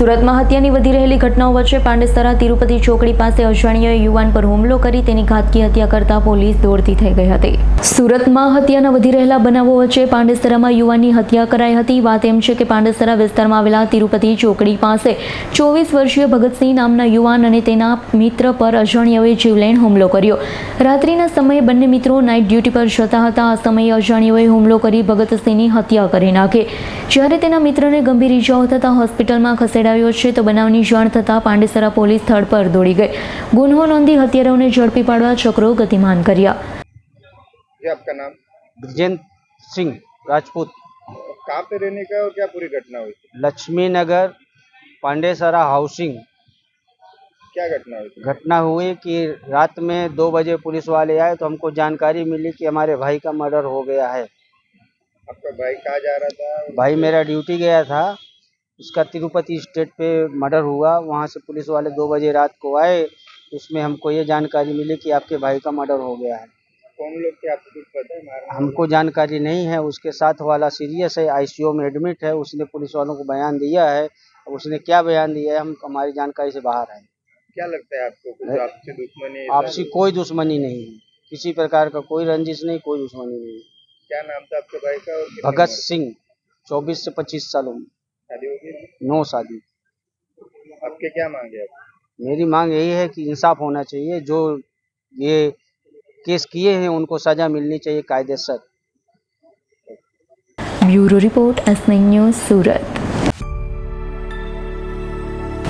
સુરતમાં હત્યાની વધી રહેલી ઘટનાઓ વચ્ચે પાંડેસરા તિરુપતિ ચોકડી પાસે અજાણ્યાએ યુવાન પર હુમલો કરી તેની ઘાતકી હત્યા કરતા પોલીસ દોડતી થઈ ગઈ હતી. સુરતમાં હત્યાના વધી રહેલા બનાવો વચ્ચે પાંડેસરામાં યુવાનની હત્યા કરાઈ હતી. વાત એમ છે કે પાંડેસરા વિસ્તારમાં આવેલા તિરુપતિ ચોકડી પાસે ચોવીસ વર્ષીય ભગતસિંહ નામના યુવાન અને તેના મિત્ર પર અજાણ્યાઓએ જીવલેણ હુમલો કર્યો. રાત્રિના સમયે બંને મિત્રો નાઇટ ડ્યુટી પર જતા હતા. આ સમયે અજાણ્યોએ હુમલો કરી ભગતસિંહની હત્યા કરી નાખી. જ્યારે તેના મિત્રને ગંભીર ઇજાઓ થતાં હોસ્પિટલમાં ખસેડાયો છે તો બનાવની જાણ થતાં પાંડેસરા પોલીસ સ્થળ પર દોડી ગઈ ગુન્હો નોંધી હત્યારાઓને ઝડપી પાડવા ચક્રો ગતિમાન કર્યા जी आपका नाम ब्रजेंद्र सिंह राजपूत कहाँ पे रहने का है और क्या पूरी घटना हुई थी लक्ष्मी नगर पांडेसरा हाउसिंग क्या घटना हुई थी घटना हुई कि रात में दो बजे पुलिस वाले आए तो हमको जानकारी मिली कि हमारे भाई का मर्डर हो गया है आपका भाई कहाँ जा रहा था भाई मेरा ड्यूटी गया था उसका तिरुपति स्टेट पे मर्डर हुआ वहाँ से पुलिस वाले दो बजे रात को आए उसमें हमको ये जानकारी मिली कि आपके भाई का मर्डर हो गया है। कौन लोग थे? आपको कुछ पता है? हमको जानकारी नहीं है उसके साथ वाला सीरियस है आईसीयू में एडमिट है उसने पुलिस वालों को बयान दिया है उसने क्या बयान दिया है हम हमारी जानकारी से बाहर है। क्या लगता है आपको? आपसी दुश्मनी आपसी कोई दुश्मनी नहीं है किसी प्रकार का कोई रंजिश नहीं कोई दुश्मनी नहीं क्या नाम था आपके भाई का भगत सिंह चौबीस से पच्चीस सालों होगी नो शादी आपके क्या मांगे आप मेरी मांग यही है कि इंसाफ होना चाहिए जो ये केस किए हैं उनको सजा मिलनी चाहिए कायदेसर bureau report S news Surat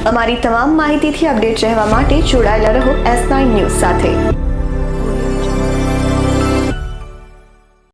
અમારી તમામ માહિતીથી અપડેટ રહેવા માટે જોડાયેલા રહો એસ નાઇન ન્યૂઝ સાથે